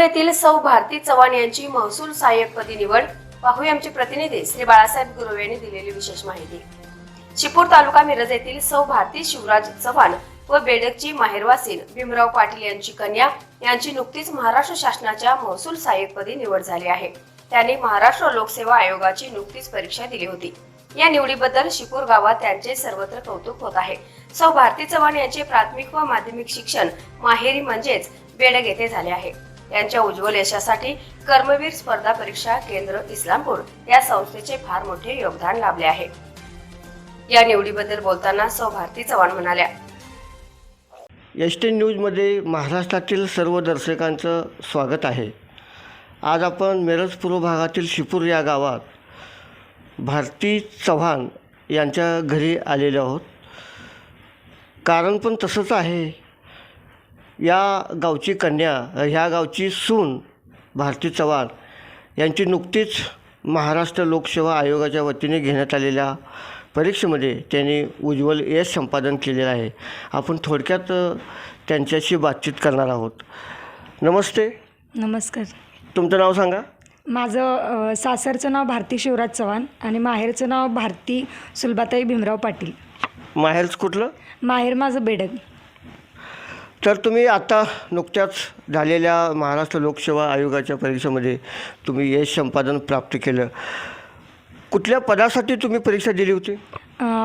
येथील सौ भारती चव्हाण यांची महसूल सहाय्यकपदी निवड. पाहूया आमचे प्रतिनिधी श्री बाळासाहेब गुरव यांनी दिलेली विशेष माहिती. शिपूर तालुका मिरज येथील सौ भारती शिवराज चव्हाण व बेडकची माहेरवासीन भीमराव पाटील यांची कन्या यांची नुकतीच महाराष्ट्र शासनाच्या महसूल सहाय्यकपदी निवड झाली आहे. त्यांनी महाराष्ट्र लोकसेवा आयोगाची नुकतीच परीक्षा दिली होती. या निवडीबद्दल शिपूर गावात त्यांचे सर्वत्र कौतुक होत आहे. सौ भारती चव्हाण यांचे प्राथमिक व माध्यमिक शिक्षण माहेरी म्हणजेच बेडग येथे झाले आहे. यांच्या उज्ज्वल यशासाठी कर्मवीर स्पर्धा परीक्षा केंद्र इस्लामपूर या संस्थेचे फार मोठे योगदान लाभले आहे. या निवडीबद्दल बोलताना सौ भारती चव्हाण म्हणाल्या. एस टी न्यूजमध्ये महाराष्ट्रातील सर्व दर्शकांचं स्वागत आहे. आज आपण मिरज पूर्व भागातील शिपूर या गावात भारती चव्हाण यांच्या घरी आलेलो आहोत. कारण पण तसंच आहे. या गावची कन्या ह्या गावची सून भारती चव्हाण यांची नुकतीच महाराष्ट्र लोकसेवा आयोगाच्या वतीने घेण्यात आलेल्या परीक्षेमध्ये त्यांनी उज्ज्वल यश संपादन केलेलं आहे. आपण थोडक्यात त्यांच्याशी बातचीत करणार आहोत. नमस्ते. नमस्कार. तुमचं नाव सांगा. माझं सासरचं नाव भारती शिवराज चव्हाण आणि माहेरचं नाव भारती सुलभाताई भीमराव पाटील. माहेरच कुठलं? माहेर माझं बेडग तर तुम्ही आता नुकत्याच झालेल्या महाराष्ट्र लोकसेवा आयोगाच्या परीक्षेमध्ये तुम्ही यश संपादन प्राप्त केलं. कुठल्या पदासाठी तुम्ही परीक्षा दिली होती?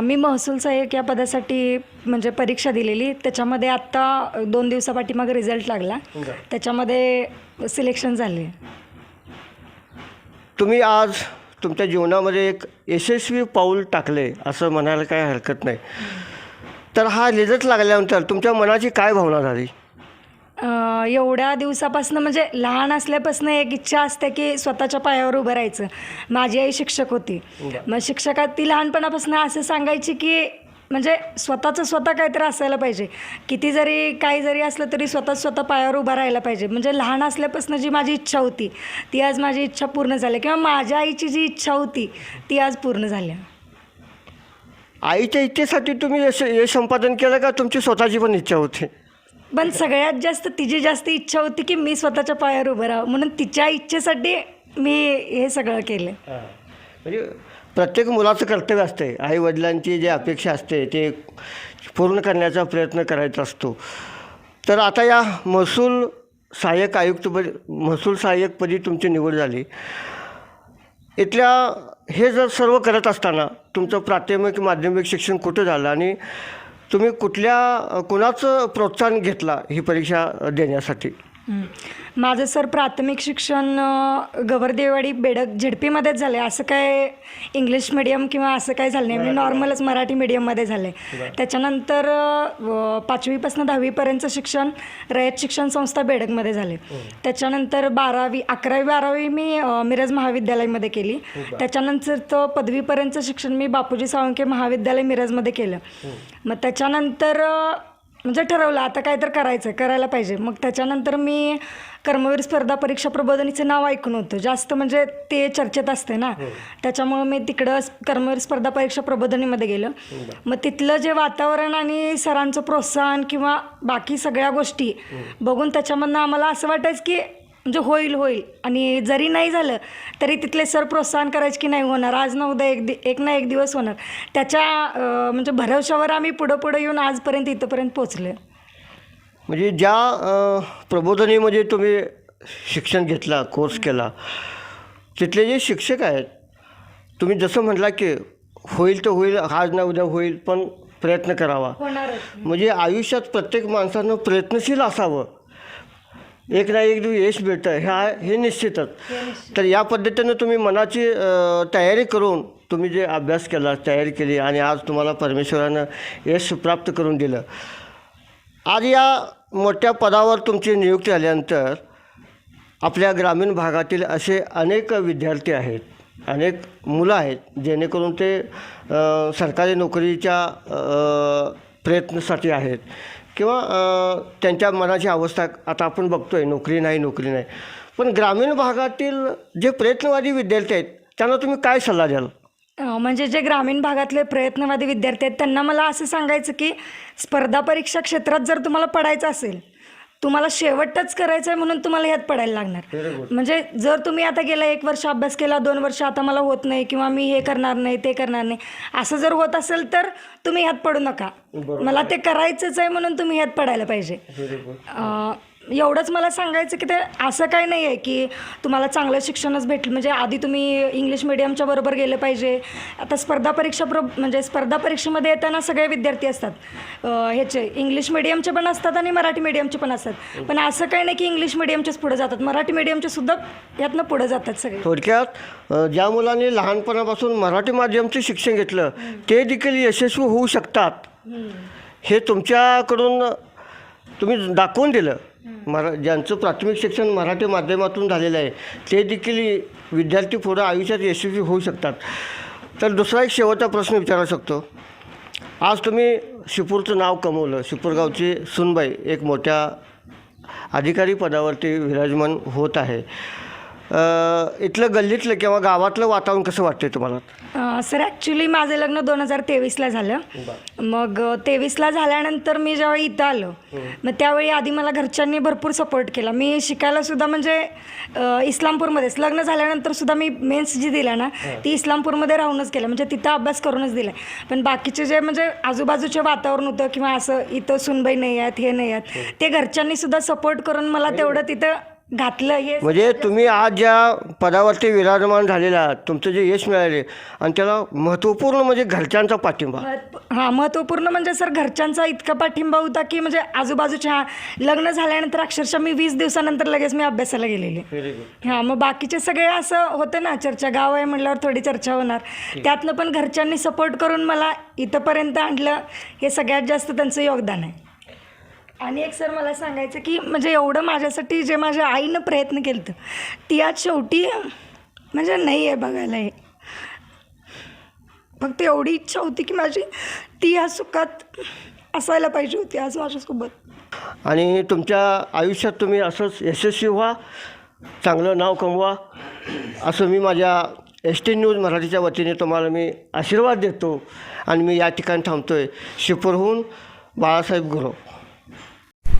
मी महसूल सहाय्यक या पदासाठी म्हणजे परीक्षा दिलेली. त्याच्यामध्ये आत्ता दोन दिवसापाठीमागे रिझल्ट लागला. त्याच्यामध्ये सिलेक्शन झाले. तुम्ही आज तुमच्या जीवनामध्ये एक यशस्वी पाऊल टाकले असं म्हणायला काही हरकत नाही. तर हा रिझल्ट लागल्यानंतर तुमच्या मनाची काय भावना झाली? अ, एवढ्या दिवसापासून म्हणजे लहान असल्यापासून एक इच्छा असते की स्वतःच्या पायावर उभं राहायचं. माझी आई शिक्षक होती. मग शिक्षकात ती लहानपणापासून असं सांगायची की म्हणजे स्वतःचं स्वतः काहीतरी असायला पाहिजे. किती जरी काही जरी असलं तरी स्वतः स्वतः पायावर उभं राहायला पाहिजे. म्हणजे लहान असल्यापासून जी माझी इच्छा होती ती आज माझी इच्छा पूर्ण झाली. किंवा माझ्या आईची जी इच्छा होती ती आज पूर्ण झाली. आईच्या इच्छेसाठी तुम्ही यश यश संपादन केलं का? तुमची स्वतःची पण इच्छा होती. पण सगळ्यात जास्त तिची जास्त इच्छा होती की मी स्वतःच्या पायावर उभं राहावं. म्हणून तिच्या इच्छेसाठी मी हे सगळं केलं. म्हणजे प्रत्येक मुलाचं कर्तव्य असते आई वडिलांची जी अपेक्षा असते ते पूर्ण करण्याचा प्रयत्न करायचा असतो. तर आता या महसूल सहाय्यक आयुक्तपदी महसूल सहाय्यकपदी तुमची निवड झाली. इथल्या हे जर सर्व करत असताना तुमचं प्राथमिक माध्यमिक शिक्षण कुठं झालं आणि तुम्ही कुठल्या कुणाचं प्रोत्साहन घेतला ही परीक्षा देण्यासाठी? माझं सर प्राथमिक शिक्षण गवरदेवाडी बेडक झेडपीमध्येच झालं. आहे असं काय इंग्लिश मिडियम किंवा असं काय झालं नाही. मी नॉर्मलच मराठी मिडियममध्ये झालं. आहे त्याच्यानंतर पाचवीपासून दहावीपर्यंतचं शिक्षण रयत शिक्षण संस्था बेडकमध्ये झाले. त्याच्यानंतर बारावी अकरावी बारावी मी मिरज महाविद्यालयामध्ये केली. त्याच्यानंतर तो पदवीपर्यंतचं शिक्षण मी बापूजी साळुंके महाविद्यालय मिरजमध्ये केलं. मग त्याच्यानंतर म्हणजे ठरवलं आता काय तर करायचं करायला पाहिजे. मग त्याच्यानंतर मी कर्मवीर स्पर्धा परीक्षा प्रबोधनीचं नाव ऐकून होतं. जास्त म्हणजे ते चर्चेत असते ना. त्याच्यामुळं मी तिकडं कर्मवीर स्पर्धा परीक्षा प्रबोधनीमध्ये गेलं. मग तिथलं जे वातावरण आणि सरांचं प्रोत्साहन किंवा बाकी सगळ्या गोष्टी बघून त्याच्यामधनं आम्हाला असं वाटायचं की म्हणजे होईल होईल. आणि जरी नाही झालं तरी तिथले सर प्रोत्साहन करायचे की नाही होणार. आज ना उद्या एक दि एक ना एक दिवस होणार. त्याच्या म्हणजे भरवशावर आम्ही पुढं पुढं येऊन आजपर्यंत इथंपर्यंत पोचले म्हणजे ज्या प्रबोधनीमध्ये तुम्ही शिक्षण घेतला कोर्स केला तिथले जे शिक्षक आहेत तुम्ही जसं म्हटला की होईल तर होईल आज ना उद्या होईल पण प्रयत्न करावा. म्हणजे आयुष्यात प्रत्येक माणसानं प्रयत्नशील असावं. एक ना एक दिवस यश भेटतं ह्या हे निश्चितच. तर या पद्धतीनं तुम्ही मनाची तयारी करून तुम्ही जे अभ्यास केला तयारी केली आणि आज तुम्हाला परमेश्वरानं यश प्राप्त करून दिलं. आज या मोठ्या पदावर तुमची नियुक्ती झाल्यानंतर आपल्या ग्रामीण भागातील असे अनेक विद्यार्थी आहेत अनेक मुलं आहेत जेणेकरून ते सरकारी नोकरीच्या प्रयत्नासाठी आहेत. किंवा त्यांच्या मनाची अवस्था आता आपण बघतो आहे नोकरी नाही नोकरी नाही. पण ग्रामीण भागातील जे प्रयत्नवादी विद्यार्थी आहेत त्यांना तुम्ही काय सल्ला द्याल? म्हणजे जे ग्रामीण भागातले प्रयत्नवादी विद्यार्थी आहेत त्यांना मला असं सांगायचं की स्पर्धा परीक्षा क्षेत्रात जर तुम्हाला पडायचं असेल तुम्हाला शेवटच करायचं आहे म्हणून तुम्हाला ह्यात पडायला लागणार. म्हणजे जर तुम्ही आता गेला एक वर्ष अभ्यास केला दोन वर्ष आता मला होत नाही किंवा मी हे करणार नाही ते करणार नाही असं जर होत असेल तर तुम्ही ह्यात पडू नका. मला ते करायचंच आहे म्हणून तुम्ही ह्यात पडायला पाहिजे. एवढंच मला सांगायचं की ते असं काही नाही आहे की तुम्हाला चांगलं शिक्षणच भेटलं. म्हणजे आधी तुम्ही इंग्लिश मिडियमच्या बरोबर गेलं पाहिजे. आता स्पर्धा परीक्षा प्र म्हणजे स्पर्धा परीक्षेमध्ये येताना सगळे विद्यार्थी असतात. ह्याचे इंग्लिश मिडियमचे पण असतात आणि मराठी मिडियमचे पण असतात. पण असं काही नाही की इंग्लिश मिडियमचेच पुढे जातात. मराठी मिडियमचे सुद्धा यातनं पुढे जातात सगळे. थोडक्यात ज्या मुलांनी लहानपणापासून मराठी माध्यमचं शिक्षण घेतलं ते देखील यशस्वी होऊ शकतात. हे तुमच्याकडून तुम्ही दाखवून दिलं. मरा ज्यांचं प्राथमिक शिक्षण मराठी माध्यमातून झालेलं आहे ते देखील विद्यार्थी पुढं आयुष्यात यशस्वी होऊ शकतात. तर दुसरा एक शेवटचा प्रश्न विचारू शकतो. आज तुम्ही शिपूरचं नाव कमवलं. शिपूरगावची सुनबाई एक मोठ्या अधिकारी पदावरती विराजमान होत आहे. अ, इथलं गल्लीतलं किंवा गावातलं वातावरण कसं वाटतंय तुम्हाला? अं, सर ॲक्च्युली माझं लग्न दोन हजार तेवीसला झालं. मग तेवीसला झाल्यानंतर मी ज्यावेळी इथं आलो मग त्यावेळी आधी मला घरच्यांनी भरपूर सपोर्ट केला. मी शिकायला सुद्धा म्हणजे इस्लामपूरमध्येच. लग्न झाल्यानंतर सुद्धा मी मेन्स जी दिला ना ती इस्लामपूरमध्ये राहूनच केलं म्हणजे तिथं अभ्यास करूनच दिला पण बाकीचे जे म्हणजे आजूबाजूचे वातावरण होतं किंवा असं इथं सुनबाई नाही आहेत हे नाही आहेत ते घरच्यांनी सुद्धा सपोर्ट करून मला तेवढं तिथं घातलं हे म्हणजे तुम्ही आज ज्या पदावरती विराजमान झालेला आहात तुमचं जे यश मिळाले आणि त्याला महत्त्वपूर्ण म्हणजे घरच्यांचा पाठिंबा. हा महत्त्वपूर्ण म्हणजे सर घरच्यांचा इतका पाठिंबा होता की म्हणजे आजूबाजूच्या लग्न झाल्यानंतर अक्षरशः मी वीस दिवसानंतर लगेच मी अभ्यासाला गेलेले. हां मग बाकीचे सगळे असं होतं ना चर्चा गाव आहे म्हटल्यावर थोडी चर्चा होणार. त्यातनं पण घरच्यांनी सपोर्ट करून मला इथंपर्यंत आणलं हे सगळ्यात जास्त त्यांचं योगदान आहे. आणि एक सर मला सांगायचं की म्हणजे एवढं माझ्यासाठी जे माझ्या आईनं प्रयत्न केलं ती आज शेवटी म्हणजे नाही आहे बघायला हे. फक्त एवढी इच्छा होती की माझी ती या सुखात असायला पाहिजे होती आज माझ्यासोबत. आणि तुमच्या आयुष्यात तुम्ही असंच यशस्वी व्हा चांगलं नाव कमवा असं मी माझ्या एस टी न्यूज मराठीच्या वतीने तुम्हाला मी आशीर्वाद देतो. आणि मी या ठिकाणी थांबतो आहे शिपूरहून बाळासाहेब गुरव.